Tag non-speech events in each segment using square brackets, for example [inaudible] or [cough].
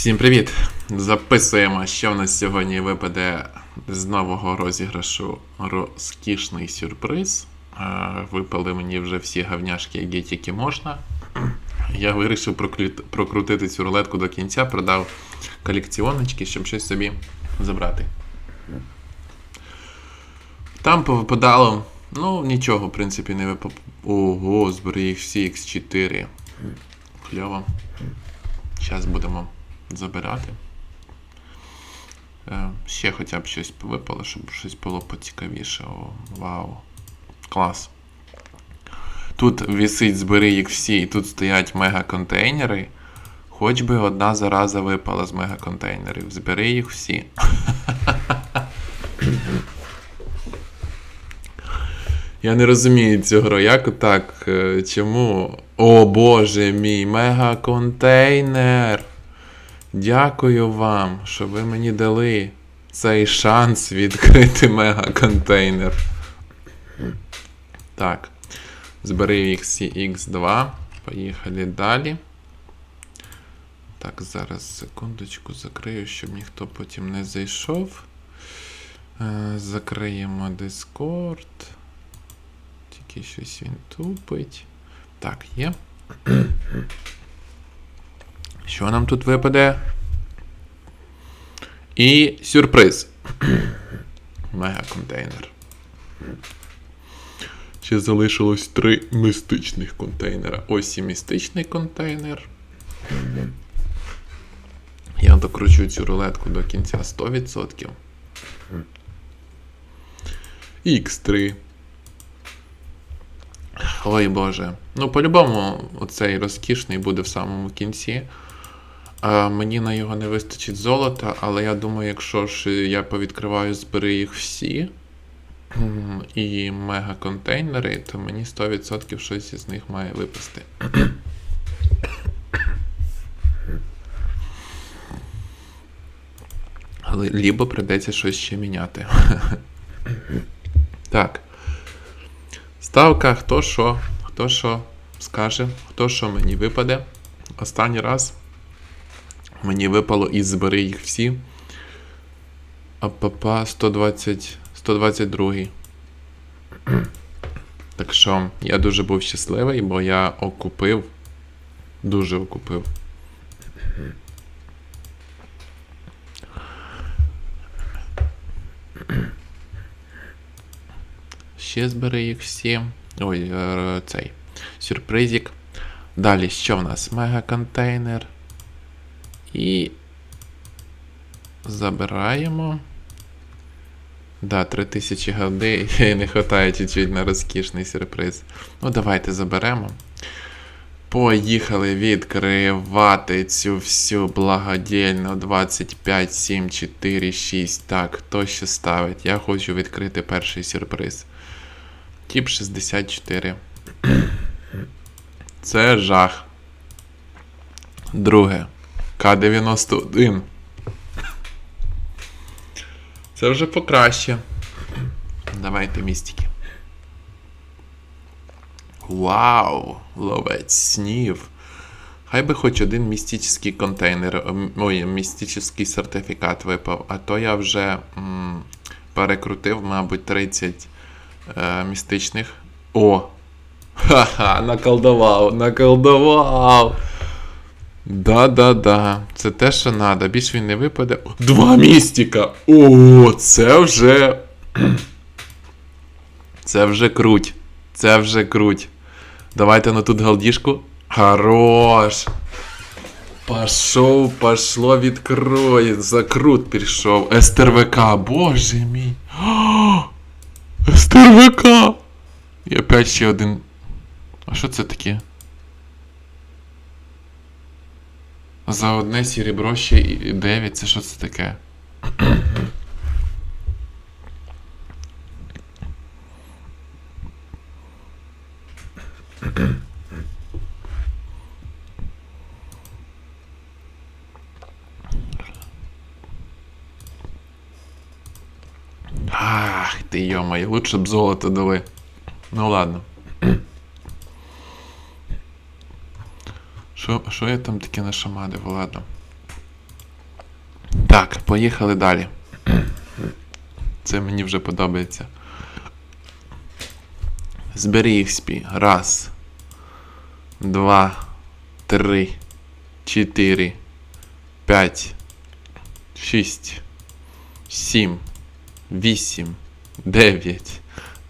Всім привіт! Записуємо, що в нас сьогодні випаде з нового розіграшу розкішний сюрприз. Е, Випали мені вже всі гавняшки, які тільки можна. Я вирішив прокрутити цю рулетку до кінця, продав колекціоночки, щоб щось собі забрати. Там повипадало, ну нічого, в принципі, не випав. Ого, зберіг всі X4. Кльово. Зараз будемо забирати. Е, ще хоча б щось випало, щоб щось було поцікавіше. О, вау. Клас. Тут висить збери їх всі, і тут стоять мега-контейнери. Хоч би одна зараза випала з мега-контейнерів. Збери їх всі. Я не розумію цю гру. Як так? Е, Чому? О боже мій, мега-контейнер! Дякую вам, що ви мені дали цей шанс відкрити мега-контейнер. Так. Збери XCX2. Поїхали далі. Так, зараз секундочку закрию, щоб ніхто потім не зайшов. Е, Закриємо Discord. Тільки щось він тупить. Так, є. Що нам тут випаде? І сюрприз. Мега-контейнер. Ще залишилось три містичних контейнера. Ось і містичний контейнер. Я докручу цю рулетку до кінця 100%. X3. Ой Боже. Ну, по-любому, оцей розкішний буде в самому кінці. А, мені на його не вистачить золота, але я думаю, якщо ж я повідкриваю, збери їх всі і мега-контейнери, то мені 100% щось із них має випасти. Але лібо прийдеться щось ще міняти. [laughs] Так. Ставка, хто що, хто що скаже, хто що мені випаде. Останній раз мені випало із збери їх всі. АПП 120, 122. Так що я дуже був щасливий, бо я окупив. Дуже окупив. [clears throat] Ще збери їх всі. Ой, е, цей. Сюрпризик. Далі, що в нас? Мега-контейнер. І. Забираємо. Да, 3000 голди. [laughs] І не вистачає чуть-чуть на розкішний сюрприз. Ну, давайте заберемо. Поїхали відкривати цю всю благодільну 25, 7, 4, 6. Так, хто ще ставить? Я хочу відкрити перший сюрприз. Тіп 64. Це жах. Друге. К91. Це вже покраще. Давайте містики. Вау! Ловець снів. Хай би хоч один містичний контейнер, ем, ой, містичний сертифікат випав, а то я вже м, перекрутив, мабуть, 30 е, містичних. О! [laughs] Ха-ха, наколдував, наколдував. Да-да-да. Це те, що треба. Більш він не випаде. Два містика! О, це вже. [clears throat] Це вже круть. Це вже круть. Давайте на тут галдішку. Хорош. Пошов, пошло, відкрой. Закрут пішов. СТРВК, боже мій. [gasps] СТРВК. І опять ще один. А що це таке? За одне сіребро ще і 9. Це що це таке? Ах, ти йомай, лучше б золото дали. Ну ладно. Що, що я там таке нашамадив, ладно. Так, поїхали далі. [clears throat] Це мені вже подобається. Зберіг спі. Раз. Два. Три. Чотири. П'ять. Шість. Сім. Вісім. Дев'ять.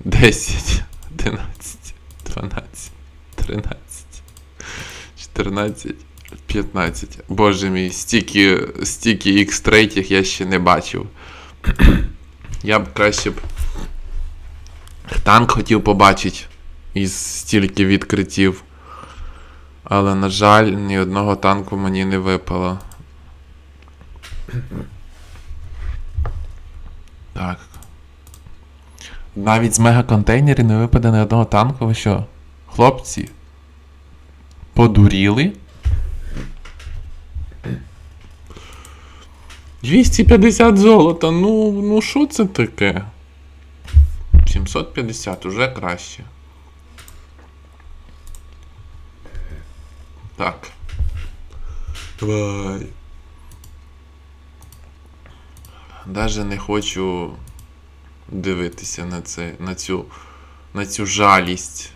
Десять. [laughs] Одинадцять. Дванадцять. Тринадцять. Чотирнадцять. 15. Боже мій, стільки, стільки X3 я ще не бачив. Я б краще б танк хотів побачити із стільки відкриттів. Але, на жаль, ні одного танку мені не випало. Так. Навіть з мегаконтейнерів не випаде ні одного танку. Ви що? Хлопці? Подуріли? 250 золота, ну, ну що це таке? 750 уже краще. Так. Давай. Даже не хочу дивитися на це, на цю, на цю жалість.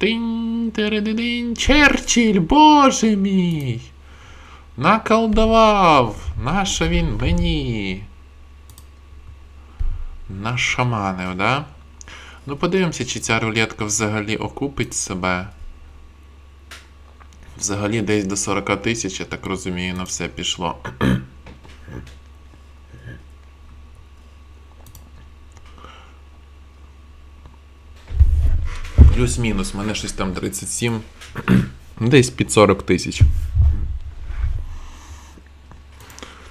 Тинь, тередидинь, Черчилль, боже мій! Наколдував! Нащо він мені? Нашаманив, да? Ну, подивимося, чи ця рулетка взагалі окупить себе. Взагалі десь до 40 тисяч, я так розумію, на все пішло. Плюс-мінус, мене щось там 37. Десь під 40 тисяч.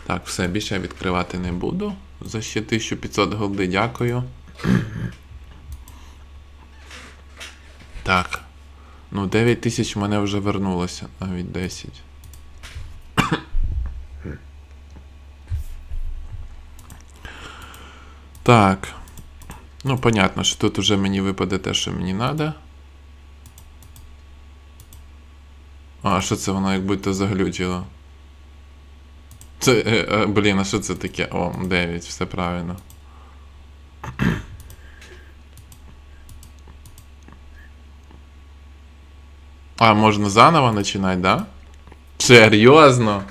Так, все, більше я відкривати не буду. За ще 1500 голди, дякую. Так. Ну, 9 тисяч в мене вже вернулося, навіть 10. Так. Ну, понятно, що тут вже мені випаде те, що мені треба. А, що це воно як будто заглючило? Це, е, е, блін, а що це таке? О, 9, все правильно. А, можна заново починати, да? Серйозно?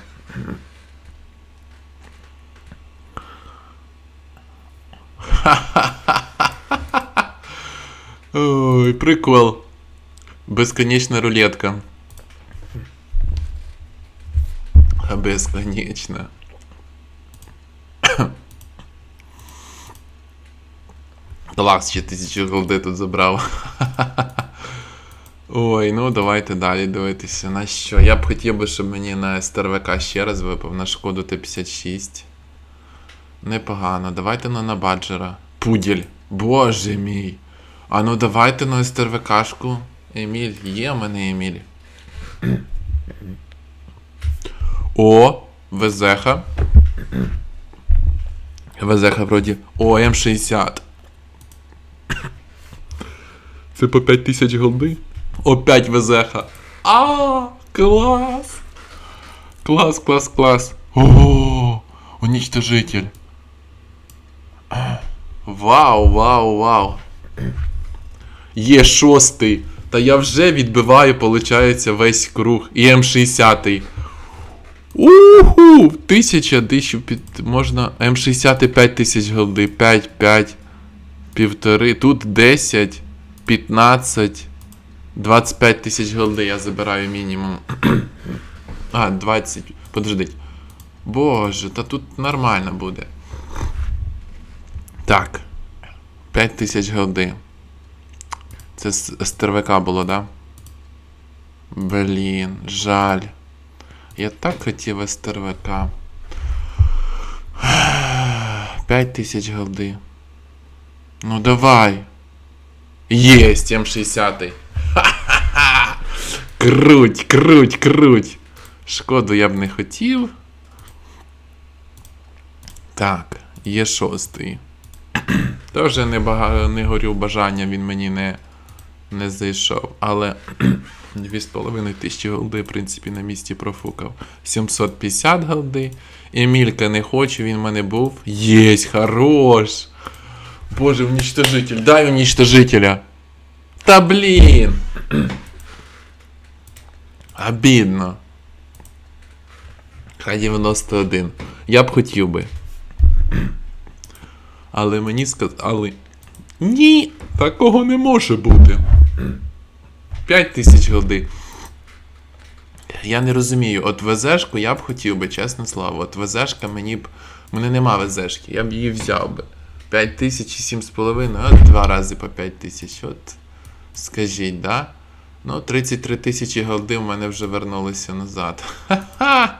Ой, прикол. Безконечна рулетка. Безконечно. Клас, [coughs] ще тисячу голди тут забрав. [laughs] Ой, ну давайте далі дивитися. На що? Я б хотів би, щоб мені на СТРВК ще раз випав на шкоду Т-56. Непогано. Давайте на баджера. Пуділь. Боже мій. А ну давайте на СТРВКшку. Еміль. Є в мене Еміль. О, Везеха. Везеха вроді. О, М60. Це по 5000 голди? Опять Везеха. А, клас! Клас, клас, клас. О, уничтожитель. Вау, вау, вау. Є шостий. Та я вже відбиваю, получається, весь круг. І М60. Уху! Тисяча, тисячу під. Можна. М60 5 тисяч голди. 5, 5, півтори. Тут 10, 15, 25 тисяч голди я забираю мінімум. [clears throat] а, 20. Подождіть. Боже, та тут нормально буде. Так. 5 тисяч голди. Це з стервика було, да? Блін, жаль. Я так хотів СТРВК. 5 [sighs] тисяч голди. Ну давай. Єсть, М60. Ха-ха-ха! [laughs] Круть, круть, круть. Шкоду я б не хотів. Так, є шостий. [clears throat] Теж не, бага... не горю бажання, він мені не, не зайшов. Але [clears throat] 2,5 тисячі голди, в принципі, на місці профукав. 750 голди. Емілька не хочу, він в мене був. Єсть, хорош. Боже, уничтожитель, дай уничтожителя. Та блін. [clears throat] Обідно. Хай 91. Я б хотів би. [clears throat] Але мені сказали. Ні, такого не може бути. 5 тисяч голди. Я не розумію, от ВЗшку я б хотів би, чесне слово. От ВЗшка мені б. Мене нема ВЗшки, я б її взяв би. 5 тисяч і 7,5, от два рази по 5 тисяч. От. Скажіть, да? Ну, 33 тисячі голди в мене вже вернулися назад. Ха-ха!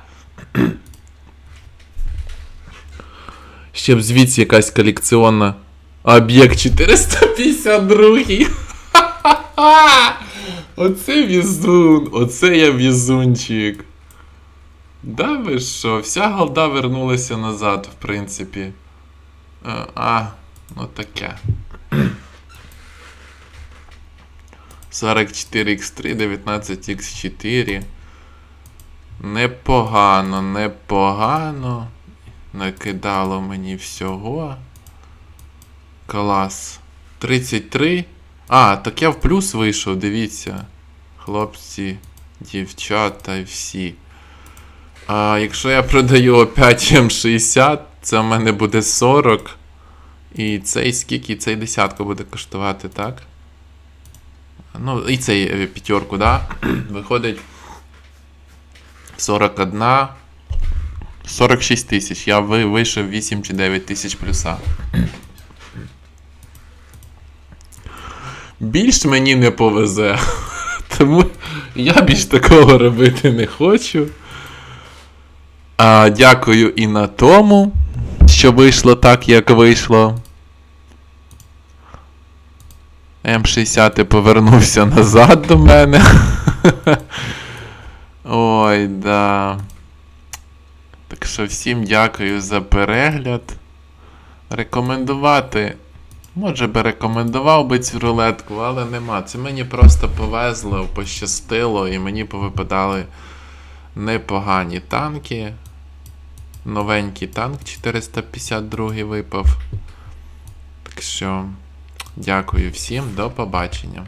Ще б звідси якась колекціонна. Об'єкт 452. [laughs] Оце візун, оце я візунчик. Да ви що, вся голда вернулася назад, в принципі. Е, А, ну таке. 44x3, 19x4. Непогано, непогано. Накидало мені всього. Клас. 33. А, так я в плюс вийшов, дивіться. Хлопці, дівчата і всі. А якщо я продаю опять М60, це в мене буде 40. І цей скільки, цей десятку буде коштувати, так? Ну, і цей е, п'ятерку, да? [clears throat] Виходить 41. 46 тисяч. Я вийшов 8 чи 9 тисяч плюса. Більш мені не повезе. [laughs] Тому я більш такого робити не хочу. А, дякую і на тому, що вийшло так, як вийшло. М60 повернувся назад до мене. [laughs] Ой, да. Так що всім дякую за перегляд. Рекомендувати. Може би рекомендував би цю рулетку, але нема. Це мені просто повезло, пощастило, і мені повипадали непогані танки. Новенький танк 452 випав. Так що, дякую всім, до побачення.